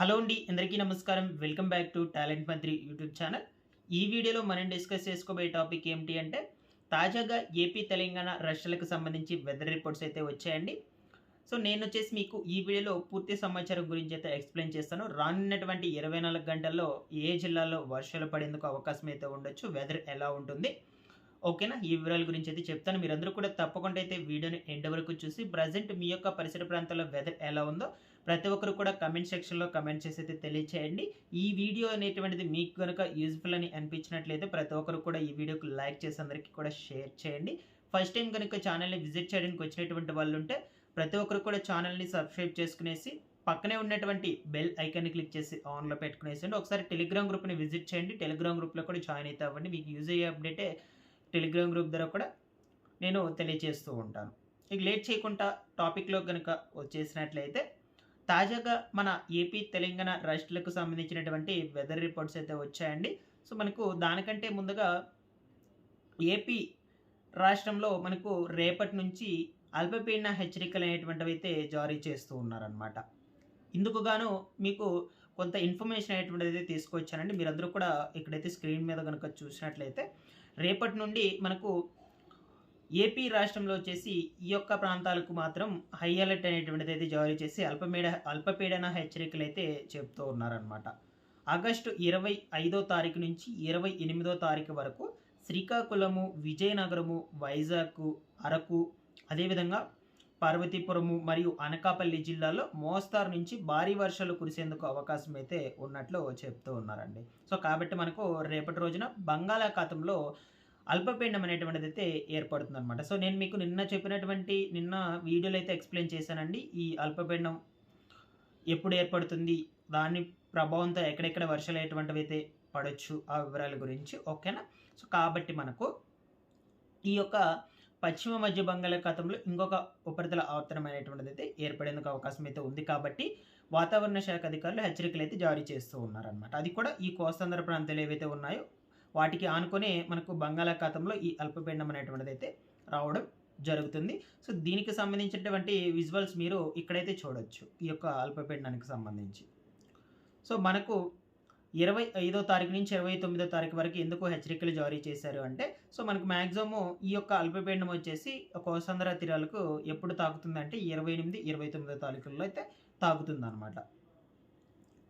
Hello అండి అందరికీ నమస్కారం. Welcome back to talent Mantri YouTube channel. ఈ వీడియోలో మనం డిస్కస్ చేసుకోబోయే టాపిక్ ఏమిటి అంటే తాజాగా ఏపీ తెలంగాణ రాష్ట్రాలకు సంబంధించి వెదర్ రిపోర్ట్స్ అయితే వచ్చాయండి. సో నేను వచ్చేసి మీకు ఈ వీడియోలో పూర్తి సమాచారం గురించి అయితే ఎక్స్ప్లెయిన్ చేస్తాను. రానున్నటువంటి ఇరవై నాలుగు గంటల్లో ఏ జిల్లాలో వర్షాలు పడేందుకు అవకాశం అయితే ఉండొచ్చు వెదర్ ఎలా ఉంటుంది. ఓకేనా? ఈ వివరాల గురించి అయితే చెప్తాను. మీరందరూ కూడా తప్పకుండా అయితే వీడియోని ఎండ్ వరకు చూసి ప్రజెంట్ మీ యొక్క పరిసర ప్రాంతాల్లో వెదర్ ఎలా ఉందో ప్రతి ఒక్కరు కూడా కమెంట్ సెక్షన్లో కమెంట్ చేసి అయితే తెలియచేయండి. ఈ వీడియో అనేటువంటిది మీకు కనుక యూజ్ఫుల్ అని అనిపించినట్లయితే ప్రతి ఒక్కరు కూడా ఈ వీడియోకి లైక్ చేసి అందరికీ కూడా షేర్ చేయండి. ఫస్ట్ టైం కనుక ఛానల్ని విజిట్ చేయడానికి వచ్చినటువంటి వాళ్ళు ఉంటే ప్రతి ఒక్కరు కూడా ఛానల్ని సబ్స్క్రైబ్ చేసుకునేసి పక్కనే ఉన్నటువంటి బెల్ ఐకాన్ని క్లిక్ చేసి ఆన్లో పెట్టుకునేసండి ఒకసారి టెలిగ్రామ్ గ్రూప్ని విజిట్ చేయండి. టెలిగ్రామ్ గ్రూప్లో కూడా జాయిన్ అయితే అవ్వండి. మీకు యూజ్ అయ్యే అప్డేటే టెలిగ్రామ్ గ్రూప్ ద్వారా కూడా నేను తెలియజేస్తూ ఉంటాను. ఇక లేట్ చేయకుండా టాపిక్లో కనుక వచ్చేసినట్లయితే తాజాగా మన ఏపీ తెలంగాణ రాష్ట్రాలకు సంబంధించినటువంటి వెదర్ రిపోర్ట్స్ అయితే వచ్చాయండి. సో మనకు దానికంటే ముందుగా ఏపీ రాష్ట్రంలో మనకు రేపటి నుంచి అల్పపీడన హెచ్చరికలు అనేటువంటివి అయితే జారీ చేస్తూ ఉన్నారనమాట ఇందుకు గాను మీకు కొంత ఇన్ఫర్మేషన్ అనేటువంటిది అయితే తీసుకొచ్చానండి. మీరందరూ కూడా ఇక్కడైతే స్క్రీన్ మీద కనుక చూసినట్లయితే రేపటి నుండి మనకు ఏపీ రాష్ట్రంలో వచ్చేసి ఈ యొక్క ప్రాంతాలకు మాత్రం హై అలర్ట్ అనేటువంటిది అయితే జారీ చేసి అల్పమీడ అల్పపీడన హెచ్చరికలు అయితే చెప్తూ ఉన్నారనమాట ఆగస్టు ఇరవై ఐదో తారీఖు నుంచి ఇరవై ఎనిమిదో తారీఖు వరకు శ్రీకాకుళము విజయనగరము వైజాగ్ అరకు అదేవిధంగా పార్వతీపురము మరియు అనకాపల్లి జిల్లాలో మోస్తారు నుంచి భారీ వర్షాలు కురిసేందుకు అవకాశం అయితే ఉన్నట్లు చెప్తూ ఉన్నారండి. సో కాబట్టి మనకు రేపటి రోజున బంగాళాఖాతంలో అల్పపీండం అనేటువంటిది అయితే ఏర్పడుతుంది అనమాట సో నేను మీకు నిన్న చెప్పినటువంటి నిన్న వీడియోలో అయితే ఎక్స్ప్లెయిన్ చేశానండి. ఈ అల్పపీండం ఎప్పుడు ఏర్పడుతుంది దాని ప్రభావంతో ఎక్కడెక్కడ వర్షాలు అయ్యేటువంటివి అయితే పడవచ్చు ఆ వివరాల గురించి ఓకేనా? సో కాబట్టి మనకు ఈ యొక్క పశ్చిమ మధ్య బంగాళాఖాతంలో ఇంకొక ఉపరితల ఆవర్తనం అనేటువంటిది అయితే ఏర్పడేందుకు అవకాశం అయితే ఉంది. కాబట్టి వాతావరణ శాఖ అధికారులు హెచ్చరికలు అయితే జారీ చేస్తూ ఉన్నారనమాట అది కూడా ఈ కోస్తాంధ్ర ప్రాంతాలు ఏవైతే ఉన్నాయో వాటికి ఆనుకునే మనకు బంగాళాఖాతంలో ఈ అల్పపీండం అనేటువంటిది అయితే రావడం జరుగుతుంది. సో దీనికి సంబంధించినటువంటి విజువల్స్ మీరు ఇక్కడైతే చూడొచ్చు ఈ యొక్క అల్పపీండానికి సంబంధించి. సో మనకు ఇరవై ఐదో తారీఖు నుంచి ఇరవై తొమ్మిదో తారీఖు వరకు ఎందుకు హెచ్చరికలు జారీ చేశారు అంటే సో మనకు మ్యాక్సిమం ఈ యొక్క అల్పపీండం వచ్చేసి కోస్తాంధ్ర తీరాలకు ఎప్పుడు తాకుతుంది అంటే ఇరవై ఎనిమిది ఇరవై తొమ్మిదో తారీఖుల్లో అయితే తాకుతుంది అనమాట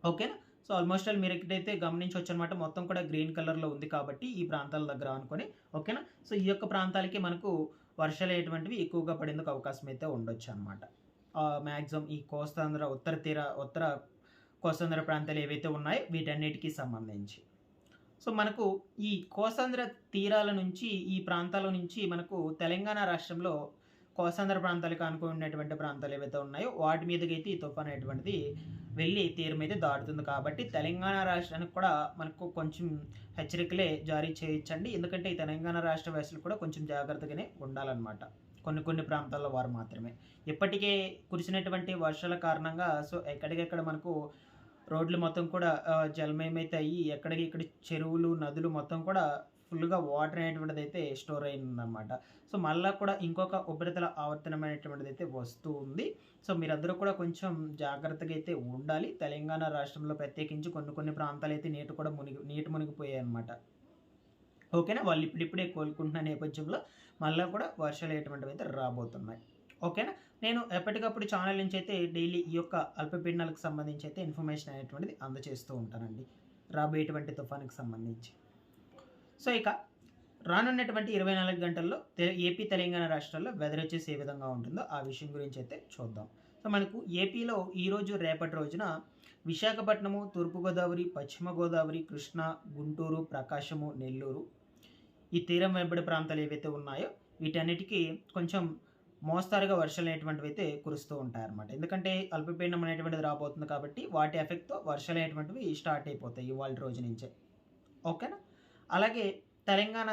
ఓకేనా? సో ఆల్మోస్ట్ ఆల్ మీరు ఎక్కడైతే గమనించవచ్చు అనమాట మొత్తం కూడా గ్రీన్ కలర్లో ఉంది కాబట్టి ఈ ప్రాంతాల దగ్గర అనుకొని ఓకేనా? సో ఈ యొక్క ప్రాంతాలకి మనకు వర్షాలు అయ్యేటువంటివి ఎక్కువగా పడేందుకు అవకాశం అయితే ఉండొచ్చు అనమాట మ్యాక్సిమం ఈ కోస్తాంధ్ర ఉత్తర తీర ఉత్తర కోస్తాంధ్ర ప్రాంతాలు ఏవైతే ఉన్నాయో వీటన్నిటికీ సంబంధించి. సో మనకు ఈ కోస్తాంధ్ర తీరాల నుంచి ఈ ప్రాంతాల నుంచి మనకు తెలంగాణ రాష్ట్రంలో కోసాంధ్ర ప్రాంతాలకు ఆనుకుని ఉన్నటువంటి ప్రాంతాలు ఏవైతే ఉన్నాయో వాటి మీదకి అయితే ఈ తుఫాన్ అనేటువంటిది వెళ్ళి తీరం అయితే దాటుతుంది. కాబట్టి తెలంగాణ రాష్ట్రానికి కూడా మనకు కొంచెం హెచ్చరికలే జారీ చేయొచ్చండి ఎందుకంటే ఈ తెలంగాణ రాష్ట్ర వాసులు కూడా కొంచెం జాగ్రత్తగానే ఉండాలన్నమాట. కొన్ని కొన్ని ప్రాంతాల్లో వారు మాత్రమే. ఇప్పటికే కురిసినటువంటి వర్షాల కారణంగా సో ఎక్కడికెక్కడ మనకు రోడ్లు మొత్తం కూడా జలమయమైతే అయ్యి ఎక్కడికి ఇక్కడ చెరువులు నదులు మొత్తం కూడా ఫుల్గా వాటర్ అనేటువంటిది అయితే స్టోర్ అయిందనమాట సో మళ్ళీ కూడా ఇంకొక ఉపరితల ఆవర్తనం అనేటువంటిది అయితే వస్తూ ఉంది. సో మీరందరూ కూడా కొంచెం జాగ్రత్తగా అయితే ఉండాలి. తెలంగాణ రాష్ట్రంలో ప్రత్యేకించి కొన్ని కొన్ని ప్రాంతాలు అయితే నీటి కూడా మునిగి నీటి మునిగిపోయాయి అనమాట ఓకేనా? వాళ్ళు ఇప్పుడిప్పుడే కోలుకుంటున్న నేపథ్యంలో మళ్ళీ కూడా వర్షాలు అయ్యేటువంటివి అయితే రాబోతున్నాయి. ఓకేనా? నేను ఎప్పటికప్పుడు ఛానల్ నుంచి అయితే డైలీ ఈ యొక్క అల్పపీడనాలకు సంబంధించి అయితే ఇన్ఫర్మేషన్ అనేటువంటిది అందజేస్తూ ఉంటానండి. రాబోయేటువంటి తుఫానికి సంబంధించి. సో ఇక రానున్నటువంటి ఇరవై నాలుగు గంటల్లో తె- ఏపీ తెలంగాణ రాష్ట్రాల్లో వెదర్ వచ్చేసి ఏ విధంగా ఉంటుందో ఆ విషయం గురించి అయితే చూద్దాం. సో మనకు ఏపీలో ఈరోజు రేపటి రోజున విశాఖపట్నము తూర్పుగోదావరి పశ్చిమ గోదావరి కృష్ణా గుంటూరు ప్రకాశము నెల్లూరు ఈ తీరం వెంబడి ప్రాంతాలు ఏవైతే ఉన్నాయో వీటన్నిటికీ కొంచెం మోస్తారుగా వర్షాలు అనేటువంటివి అయితే కురుస్తూ ఉంటాయన్నమాట. ఎందుకంటే అల్పపీడనం అనేటువంటిది రాబోతుంది కాబట్టి వాటి ఎఫెక్ట్తో వర్షాలు అనేటువంటివి స్టార్ట్ అయిపోతాయి ఇవాళ రోజు నుంచే. ఓకేనా? అలాగే తెలంగాణ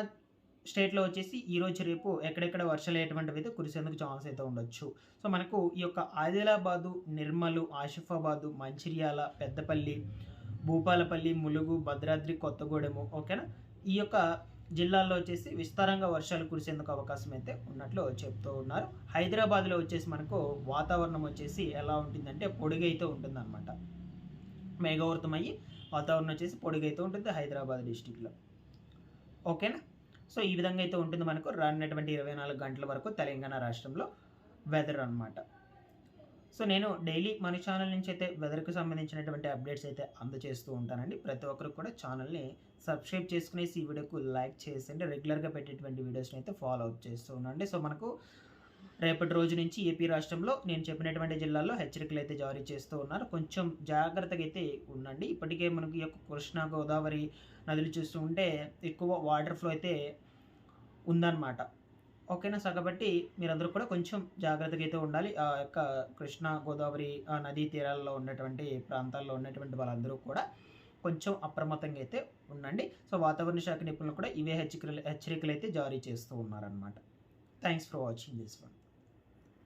స్టేట్లో వచ్చేసి ఈరోజు రేపు ఎక్కడెక్కడ వర్షాలు అయ్యేటువంటివి అయితే కురిసేందుకు ఛాన్స్ అయితే ఉండొచ్చు. సో మనకు ఈ యొక్క ఆదిలాబాదు నిర్మలు ఆసిఫాబాదు మంచిర్యాల పెద్దపల్లి భూపాలపల్లి ములుగు భద్రాద్రి కొత్తగూడెము ఓకేనా? ఈ యొక్క జిల్లాల్లో వచ్చేసి విస్తారంగా వర్షాలు కురిసేందుకు అవకాశం అయితే ఉన్నట్లు చెప్తూ ఉన్నారు. హైదరాబాద్లో వచ్చేసి మనకు వాతావరణం వచ్చేసి ఎలా ఉంటుందంటే పొడిగైతే ఉంటుందన్నమాట. మేఘావృతం అయ్యి వాతావరణం వచ్చేసి పొడిగైతే ఉంటుంది హైదరాబాద్ డిస్టిక్లో. ఓకేనా? సో ఈ విధంగా అయితే ఉంటుంది మనకు. రానున్నటువంటి ఇరవై నాలుగు గంటల వరకు తెలంగాణ రాష్ట్రంలో వెదర్ అన్నమాట. సో నేను డైలీ మన ఛానల్ నుంచి అయితే వెదర్కి సంబంధించినటువంటి అప్డేట్స్ అయితే అందజేస్తూ ఉంటానండి. ప్రతి ఒక్కరు కూడా ఛానల్ని సబ్స్క్రైబ్ చేసుకునేసి ఈ వీడియోకు లైక్ చేసి రెగ్యులర్గా పెట్టేటువంటి వీడియోస్ని అయితే ఫాలో అప్ చేస్తూ ఉండండి. సో మనకు రేపటి రోజు నుంచి ఏపీ రాష్ట్రంలో నేను చెప్పినటువంటి జిల్లాల్లో హెచ్చరికలు అయితే జారీ చేస్తూ ఉన్నారు. కొంచెం జాగ్రత్తగా అయితే ఉండండి. ఇప్పటికే మనకి ఈ యొక్క కృష్ణా గోదావరి నదులు చూస్తూ ఉంటే ఎక్కువ వాటర్ ఫ్లో అయితే ఉందన్నమాట. ఓకేనా? సో కాబట్టి మీరందరూ కూడా కొంచెం జాగ్రత్తగా అయితే ఉండాలి. ఆ యొక్క కృష్ణా గోదావరి ఆ నదీ తీరాల్లో ఉన్నటువంటి ప్రాంతాల్లో ఉన్నటువంటి వాళ్ళందరూ కూడా కొంచెం అప్రమత్తంగా అయితే ఉండండి. సో వాతావరణ శాఖ నిపుణులు కూడా ఇవే హెచ్చరికలు హెచ్చరికలు అయితే జారీ చేస్తూ ఉన్నారనమాట thanks for watching this one